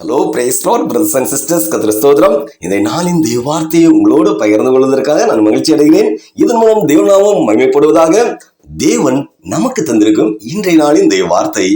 Hello praise lord brothers and sisters கத்திர ஸ்தோத்திரம். இந்த நாளின் தேவ வார்த்தையை உங்களோடு பகிர்ந்து கொள்வதற்காக நான் மகிழ்ச்சி அடைகிறேன். இதன் மூலம் தேவநாமம் மகிமைப்படுவதாக தேவன் நமக்கு தந்திருக்கும் இன்றைய நாளின் இந்த வார்த்தை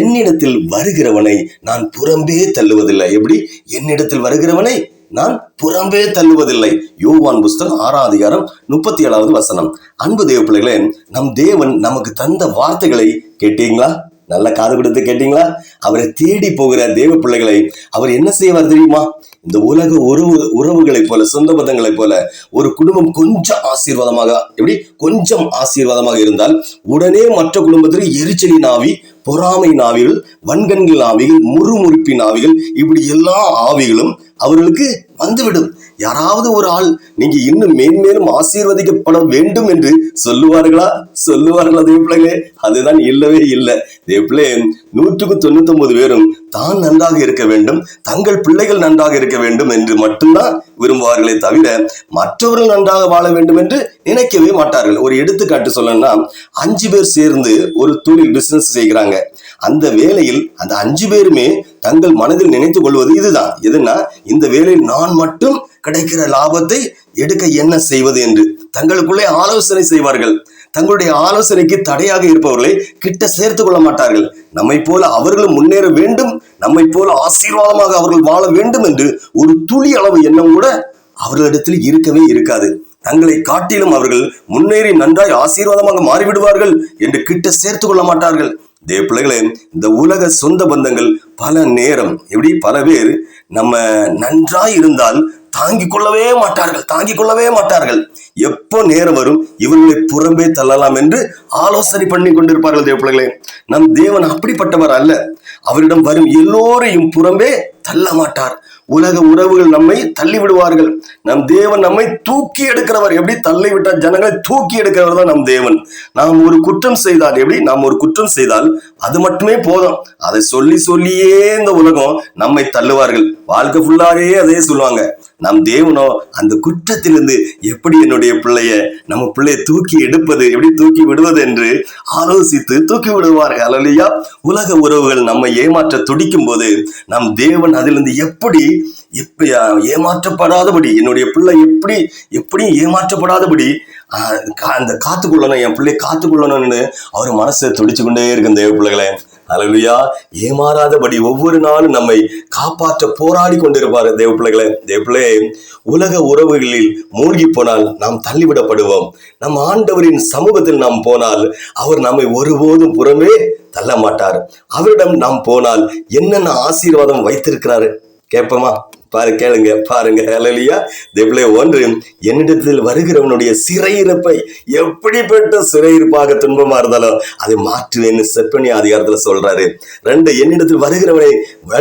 என்னிடத்தில் வருகிறவனை நான் புறம்பே தள்ளுவதில்லை. எப்படி? என்னிடத்தில் வருகிறவனை நான் புறம்பே தள்ளுவதில்லை. யோவான் புஸ்தகம் ஆறாம் அதிகாரம் முப்பத்தி ஏழாவது வசனம். அன்பு தேவ பிள்ளைகளே நம் தேவன் நமக்கு தந்த வார்த்தைகளை கேட்டீங்களா? நல்ல காது கொடுத்து கேட்டீங்களா? அவரை தேடி போகிற தேவ பிள்ளைகளை அவர் என்ன செய்வார் தெரியுமா? இந்த உலக உறவு உறவுகளைப் போல சொந்த பந்தங்களைப் போல ஒரு குடும்பம் கொஞ்சம் ஆசீர்வாதமாக எப்படி? கொஞ்சம் ஆசீர்வாதமாக இருந்தால் உடனே மற்ற குடும்பத்திற்கு எரிச்சலின் ஆவி பொறாமை ஆவிகள் வன்கண்கள் ஆவிகள் முறுமுறுப்பின் ஆவிகள் இப்படி எல்லா ஆவிகளும் அவர்களுக்கு வந்துவிடும். யாராவது ஒரு ஆள் நீங்க இன்னும் மேன்மேலும் ஆசீர்வதிக்கப்பட வேண்டும் என்று சொல்லுவார்களா? சொல்லுவார்களா தேவப்பிள்ளைகளே? அதுதான் இல்லவே இல்லை. தேவப்பிள்ளை நூற்றுக்கு தொண்ணூத்தி ஒன்பது பேரும் தான் நன்றாக இருக்க வேண்டும் தங்கள் பிள்ளைகள் நன்றாக இருக்க வேண்டும் என்று மட்டும்தான் விரும்புவார்களே தவிர மற்றவர்கள் நன்றாக வாழ வேண்டும் என்று நினைக்கவே மாட்டார்கள். ஒரு எடுத்துக்காட்டு சொல்லணும்னா அஞ்சு பேர் சேர்ந்து ஒரு தொழில் பிசினஸ் செய்கிறாங்க. அந்த வேலையில் அந்த அஞ்சு பேருமே தங்கள் மனதில் நினைத்துக் கொள்வது இதுதான். எதுனா இந்த வேலையில் நான் மட்டும் கிடைக்கிற லாபத்தை எடுக்க என்ன செய்வது என்று. தங்களுக்குள்ளே ஆலோசனை செய்வார்கள். தங்களுடைய ஆலோசனைக்கு தடையாக இருப்பவர்களை கிட்ட சேர்த்து கொள்ள மாட்டார்கள். நம்மை போல அவர்களும் முன்னேற வேண்டும். நம்மை போல ஆசீர்வாதமாக அவர்கள் வாழ வேண்டும் என்று ஒரு துளி அளவு எண்ணம் கூட அவர்களிடத்தில் இருக்கவே இருக்காது. தங்களை காட்டிலும் அவர்கள் முன்னேறி நன்றாய் ஆசீர்வாதமாக மாறிவிடுவார்கள் என்று கிட்ட சேர்த்து கொள்ள மாட்டார்கள். தேவ பிள்ளைகளே இந்த உலக சொந்த பந்தங்கள் பல நேரம் எப்படி பல பேர் நம்ம நன்றாய் இருந்தால் தாங்கிக் கொள்ளவே மாட்டார்கள் தாங்கிக் கொள்ளவே மாட்டார்கள். எப்போ நேரம் வரும் இவர்களை புறம்பே தள்ளலாம் என்று ஆலோசனை பண்ணி கொண்டிருப்பார்கள் தேவப்பிள்ளைகளே நம் தேவன் அப்படிப்பட்டவர் அல்ல. அவரிடம் வரும் எல்லோரையும் புறம்பே தள்ள மாட்டார். உலக உறவுகள் நம்மை தள்ளி விடுவார்கள் நம் தேவன் நம்மை தூக்கி எடுக்கிறவர். எப்படி? தள்ளி விட்ட ஜனங்களை தூக்கி எடுக்கிறவர் தான் நம் தேவன். நாம் ஒரு குற்றம் செய்தால் எப்படி? நாம் ஒரு குற்றம் செய்தால் அது மட்டுமே போதும். அதை சொல்லி சொல்லியே இந்த உலகம் நம்மை தள்ளுவார்கள். வாழ்க்கை ஃபுல்லாகவே அதே சொல்லுவாங்க. நம் தேவனோ அந்த குற்றத்திலிருந்து எப்படி என்னுடைய பிள்ளைய நம்ம பிள்ளைய தூக்கி எடுப்பது எப்படி தூக்கி விடுவது என்று ஆலோசித்து தூக்கி விடுவார்கள். அல்லையா உலக உறவுகள் நம்மை ஏமாற்ற துடிக்கும் போது நம் தேவன் அதிலிருந்து எப்படி இப்ப ஏமாற்றப்படாதபடி என்னுடைய பிள்ளை எப்படி எப்படியும் ஏமாற்றப்படாதபடி கா- அந்த காத்துக்கொள்ளணும் என் பிள்ளை காத்துக்கொள்ளணும்னு அவர் மனசை துடிச்சு கொண்டே இருக்கும் தேவ பிள்ளைகளை. அலலுயா ஏமாறாதபடி ஒவ்வொரு நாளும் நம்மை காப்பாற்ற போராடி கொண்டிருப்பார் தேவ பிள்ளைகளை. தேவ பிள்ளையே உலக உறவுகளில் மூழ்கி போனால் நாம் தள்ளிவிடப்படுவோம். நம் ஆண்டவரின் சமூகத்தில் நாம் போனால் அவர் நம்மை ஒருபோதும் புறமே தள்ள மாட்டார் அவரிடம் நாம் போனால் என்னென்ன ஆசீர்வாதம் வைத்திருக்கிறாரு? கேட்போமா? பாரு கேளுங்க பாருங்க அலலியா தேவளே ஒன்று என்னிடத்தில் வருகிறவனுடைய சிறையிருப்பை எப்படிப்பட்ட சிறையிருப்பாக துன்பமா இருந்தாலும் அதை மாற்றுவேன்னு செப்பனி அதிகாரத்துல சொல்றாரு. ரெண்டு என்னிடத்தில் வருகிறவனை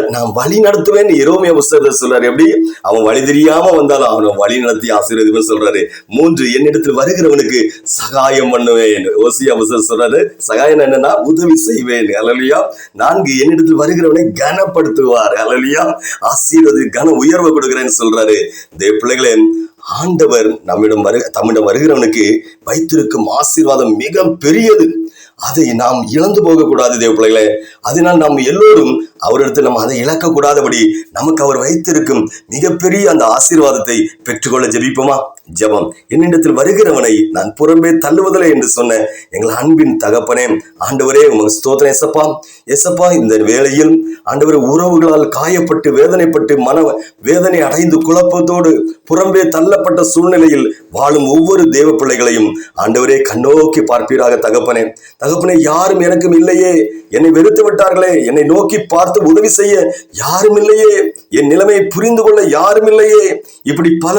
நான் வழி நடத்துவேன் இரோமிய புஸ்தகத்தில் சொல்றாரு. எப்படி? அவன் வழி தெரியாம வந்தாலும் அவனை வழி நடத்தி ஆசீர்வதிப்பேன் சொல்றாரு. மூன்று என்னிடத்தில் வருகிறவனுக்கு சகாயம் பண்ணுவேன். ஓசியா புஸ்தகம் சொல்றாரு சகாயம் என்னன்னா உதவி செய்வேன். அலலியா நான்கு என்னிடத்தில் வருகிறவனை கனப்படுத்துவார். அலலியா ஆசீர்வதி கன உயர்வை கொடுக்கிறேன்னு சொல்றாரு. தேவ பிள்ளைகளே ஆண்டவர் நம்மிடம் வரு தம்மிடம் வருகிறவனுக்கு வைத்திருக்கும் ஆசீர்வாதம் மிக பெரியது அதை நாம் இழந்து போகக்கூடாது தேவ பிள்ளைகளே. அதனால் நாம் எல்லோரும் அவரிடத்தில் நம்ம அதை இழக்கக்கூடாதபடி நமக்கு அவர் வைத்திருக்கும் மிகப்பெரிய அந்த ஆசீர்வாதத்தை பெற்றுக்கொள்ள ஜெபிப்போமா? ஜபம். என்னிடத்தில் வருகிறவனை நான் புறம்பே தள்ளுவதில்லை என்று சொன்ன எங்கள் அன்பின் தகப்பனே ஆண்டவரே உமக்கு ஸ்தோத்திரம் எசப்பா எசப்பா இந்த வேளையில் ஆண்டவரே உறவுகளால் காயப்பட்டு வேதனைப்பட்டு மன வேதனை அடைந்து குழப்பத்தோடு புறம்பே தள்ளப்பட்ட சூழ்நிலையில் வாழும் ஒவ்வொரு தேவ பிள்ளைகளையும் ஆண்டவரே கண்ணோக்கி பார்ப்பீராக தகப்பனே. தகப்பனே யாரும் எனக்கும் இல்லையே. என்னை வெறுத்து விட்டார்களே. என்னை நோக்கி பார்த்து பார்த்து உதவி செய்ய யாரும் இல்லையே என் நிலைமையை புரிந்து கொள்ள யாரும் இல்லையே இப்படி பல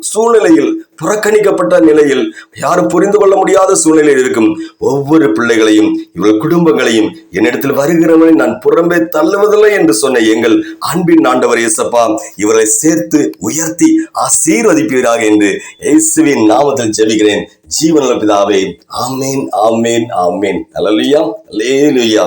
சூழ்நிலையில் புறக்கணிக்கப்பட்ட நிலையில் யாரும் புரிந்து கொள்ள முடியாத சூழ்நிலையில் இருக்கும் ஒவ்வொரு பிள்ளைகளையும் இவள் குடும்பங்களையும் என்னிடத்தில் வருகிறவனை நான் புறம்பே தள்ளுவதில்லை என்று சொன்ன எங்கள் அன்பின் ஆண்டவர் இயேசப்பா இவரை சேர்த்து உயர்த்தி ஆசீர்வதிப்பீராக என்று இயேசுவின் நாமத்தில் ஜெபிக்கிறேன். ஜீவன பிதாவே ஆமேன் ஆமேன் ஆமேன். அல்லேலூயா அல்லேலூயா